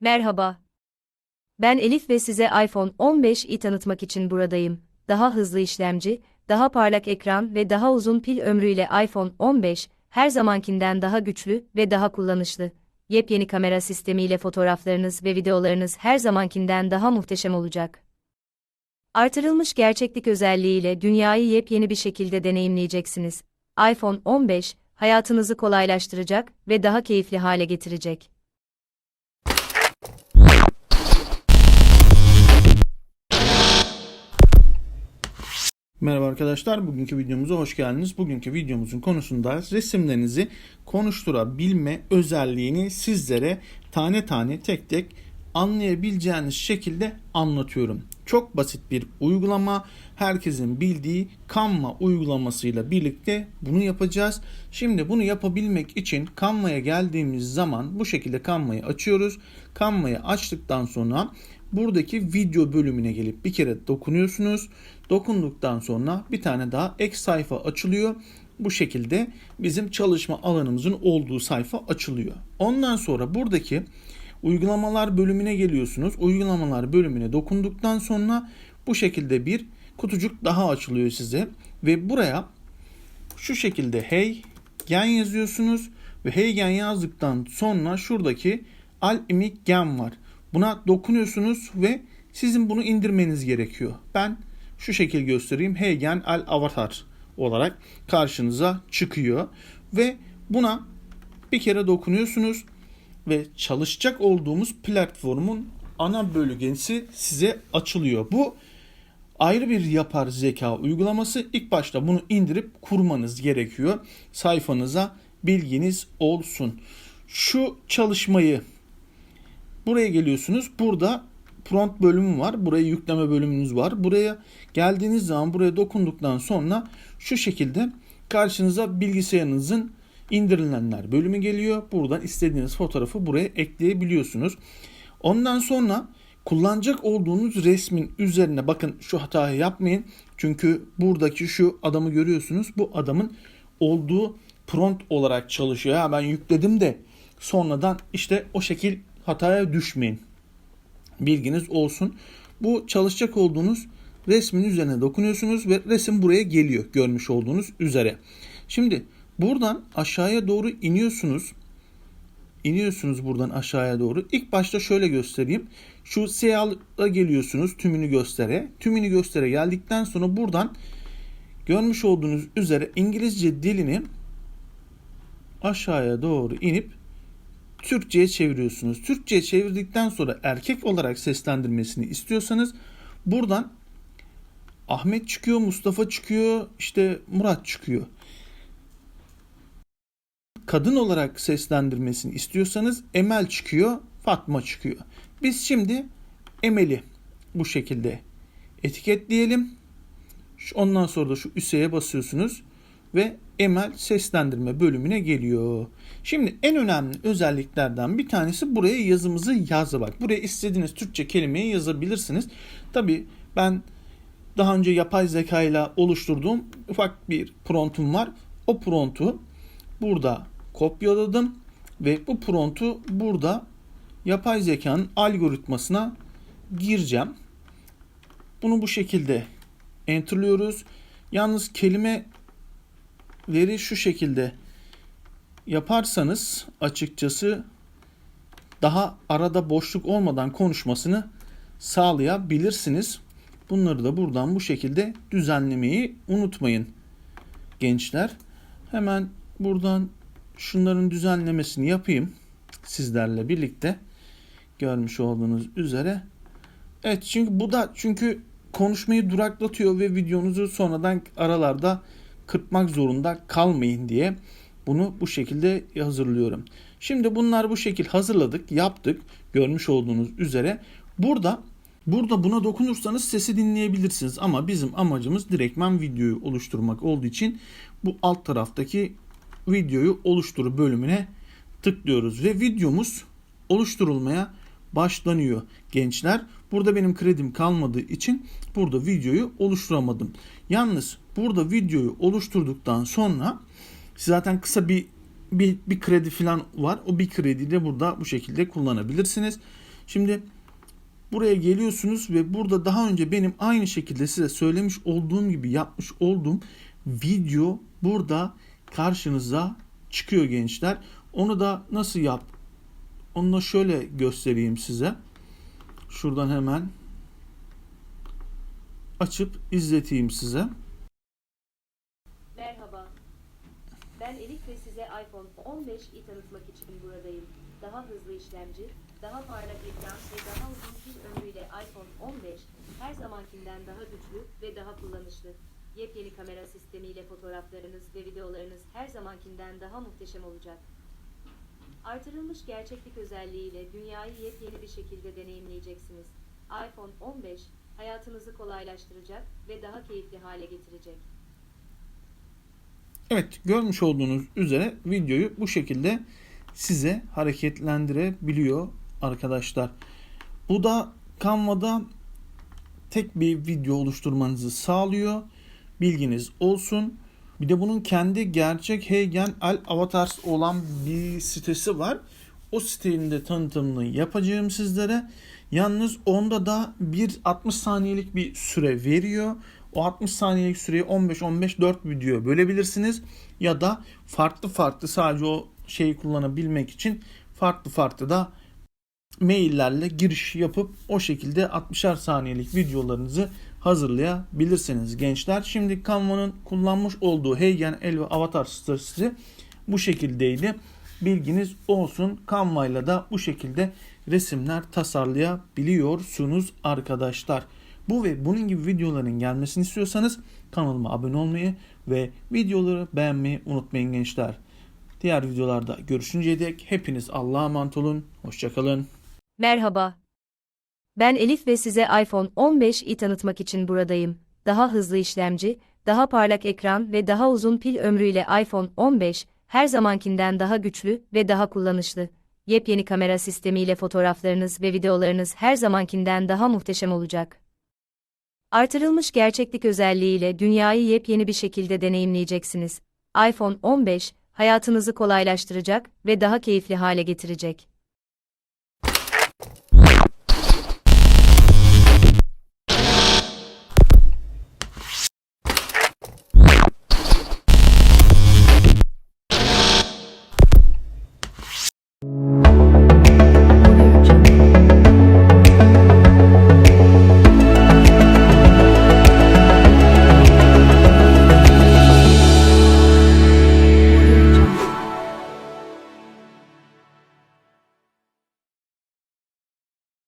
Merhaba. Ben Elif ve size iPhone 15i tanıtmak için buradayım. Daha hızlı işlemci, daha parlak ekran ve daha uzun pil ömrüyle iPhone 15, her zamankinden daha güçlü ve daha kullanışlı. Yepyeni kamera sistemiyle fotoğraflarınız ve videolarınız her zamankinden daha muhteşem olacak. Artırılmış gerçeklik özelliğiyle dünyayı yepyeni bir şekilde deneyimleyeceksiniz. iPhone 15, hayatınızı kolaylaştıracak ve daha keyifli hale getirecek. Merhaba arkadaşlar, bugünkü videomuza hoş geldiniz. Bugünkü videomuzun konusunda resimlerinizi konuşturabilme özelliğini sizlere tane tane tek tek anlayabileceğiniz şekilde anlatıyorum. Çok basit bir uygulama. Herkesin bildiği Canva uygulamasıyla birlikte bunu yapacağız. Şimdi bunu yapabilmek için Canva'ya geldiğimiz zaman bu şekilde Canva'yı açıyoruz. Canva'yı açtıktan sonra buradaki video bölümüne gelip bir kere dokunuyorsunuz. Dokunduktan sonra bir tane daha ek sayfa açılıyor. Bu şekilde bizim çalışma alanımızın olduğu sayfa açılıyor. Ondan sonra buradaki uygulamalar bölümüne geliyorsunuz. Uygulamalar bölümüne dokunduktan sonra bu şekilde bir kutucuk daha açılıyor size ve buraya şu şekilde hey gen yazıyorsunuz ve hey gen yazdıktan sonra şuradaki al imik gen var. Buna dokunuyorsunuz ve sizin bunu indirmeniz gerekiyor. Ben şu şekil göstereyim. Heygen Al Avatar olarak karşınıza çıkıyor ve buna bir kere dokunuyorsunuz ve çalışacak olduğumuz platformun ana bölgesi size açılıyor. Bu ayrı bir yapar zeka uygulaması. İlk başta bunu indirip kurmanız gerekiyor. Sayfanıza bilginiz olsun. Şu çalışmayı buraya geliyorsunuz. Burada prompt bölümü var. Buraya yükleme bölümünüz var. Buraya geldiğiniz zaman buraya dokunduktan sonra şu şekilde karşınıza bilgisayarınızın indirilenler bölümü geliyor. Buradan istediğiniz fotoğrafı buraya ekleyebiliyorsunuz. Ondan sonra kullanacak olduğunuz resmin üzerine bakın şu hatayı yapmayın. Çünkü buradaki şu adamı görüyorsunuz. Bu adamın olduğu prompt olarak çalışıyor. Ha ben yükledim de sonradan işte o şekil hataya düşmeyin. Bilginiz olsun. Bu çalışacak olduğunuz resmin üzerine dokunuyorsunuz ve resim buraya geliyor görmüş olduğunuz üzere. Şimdi buradan aşağıya doğru iniyorsunuz. İniyorsunuz buradan aşağıya doğru. İlk başta şöyle göstereyim. Şu siyahla geliyorsunuz tümünü göstere. Tümünü göstere geldikten sonra buradan görmüş olduğunuz üzere İngilizce dilini aşağıya doğru inip Türkçe'ye çeviriyorsunuz. Türkçe'ye çevirdikten sonra erkek olarak seslendirmesini istiyorsanız buradan Ahmet çıkıyor, Mustafa çıkıyor, işte Murat çıkıyor. Kadın olarak seslendirmesini istiyorsanız Emel çıkıyor, Fatma çıkıyor. Biz şimdi Emel'i bu şekilde etiketleyelim. Ondan sonra da şu üseye basıyorsunuz ve Emel seslendirme bölümüne geliyor. Şimdi en önemli özelliklerden bir tanesi buraya yazımızı yazmak. Buraya istediğiniz Türkçe kelimeyi yazabilirsiniz. Tabi ben daha önce yapay zeka ile oluşturduğum ufak bir promptum var. O promptu burada kopyaladım ve bu promptu burada yapay zekanın algoritmasına gireceğim. Bunu bu şekilde enterliyoruz. Yalnız kelime veri şu şekilde yaparsanız açıkçası daha arada boşluk olmadan konuşmasını sağlayabilirsiniz. Bunları da buradan bu şekilde düzenlemeyi unutmayın gençler. Hemen buradan şunların düzenlemesini yapayım sizlerle birlikte görmüş olduğunuz üzere. Evet çünkü bu da çünkü konuşmayı duraklatıyor ve videonuzu sonradan aralarda kırpmak zorunda kalmayın diye bunu bu şekilde hazırlıyorum. Şimdi bunlar bu şekil hazırladık, yaptık. Görmüş olduğunuz üzere. Burada burada buna dokunursanız sesi dinleyebilirsiniz ama bizim amacımız direktmen videoyu oluşturmak olduğu için bu alt taraftaki videoyu oluştur bölümüne tıklıyoruz ve videomuz oluşturulmaya başlanıyor gençler. Burada benim kredim kalmadığı için burada videoyu oluşturamadım. Yalnız burada videoyu oluşturduktan sonra zaten kısa bir bir, bir kredi falan var. O bir krediyi de burada bu şekilde kullanabilirsiniz. Şimdi buraya geliyorsunuz ve burada daha önce benim aynı şekilde size söylemiş olduğum gibi yapmış olduğum video burada karşınıza çıkıyor gençler. Onu da nasıl yap? Onu da şöyle göstereyim size. Şuradan hemen açıp izleteyim size. Merhaba. Ben Elif ve size iPhone 15'i tanıtmak için buradayım. Daha hızlı işlemci, daha parlak ekran ve daha uzun pil ömrüyle iPhone 15 her zamankinden daha güçlü ve daha kullanışlı. Yepyeni kamera sistemiyle fotoğraflarınız ve videolarınız her zamankinden daha muhteşem olacak. Artırılmış gerçeklik özelliğiyle dünyayı yepyeni bir şekilde deneyimleyeceksiniz. iPhone 15 hayatınızı kolaylaştıracak ve daha keyifli hale getirecek. Evet görmüş olduğunuz üzere videoyu bu şekilde size hareketlendirebiliyor arkadaşlar. Bu da Canva'da tek bir video oluşturmanızı sağlıyor. Bilginiz olsun. Bir de bunun kendi gerçek Heygen Al Avatars olan bir sitesi var. O sitenin de tanıtımını yapacağım sizlere. Yalnız onda da bir 60 saniyelik bir süre veriyor. O 60 saniyelik süreyi 15-15 4 video bölebilirsiniz. Ya da farklı farklı sadece o şeyi kullanabilmek için farklı farklı da maillerle giriş yapıp o şekilde 60'ar saniyelik videolarınızı hazırlayabilirsiniz gençler. Şimdi Canva'nın kullanmış olduğu Heygen El ve Avatar stratejisi bu şekildeydi. Bilginiz olsun. Canva ile de bu şekilde resimler tasarlayabiliyorsunuz arkadaşlar. Bu ve bunun gibi videoların gelmesini istiyorsanız kanalıma abone olmayı ve videoları beğenmeyi unutmayın gençler. Diğer videolarda görüşünceye dek hepiniz Allah'a emanet olun. Hoşçakalın. Merhaba. Ben Elif ve size iPhone 15'i tanıtmak için buradayım. Daha hızlı işlemci, daha parlak ekran ve daha uzun pil ömrüyle iPhone 15 her zamankinden daha güçlü ve daha kullanışlı. Yepyeni kamera sistemiyle fotoğraflarınız ve videolarınız her zamankinden daha muhteşem olacak. Artırılmış gerçeklik özelliğiyle dünyayı yepyeni bir şekilde deneyimleyeceksiniz. iPhone 15 hayatınızı kolaylaştıracak ve daha keyifli hale getirecek. Yeah.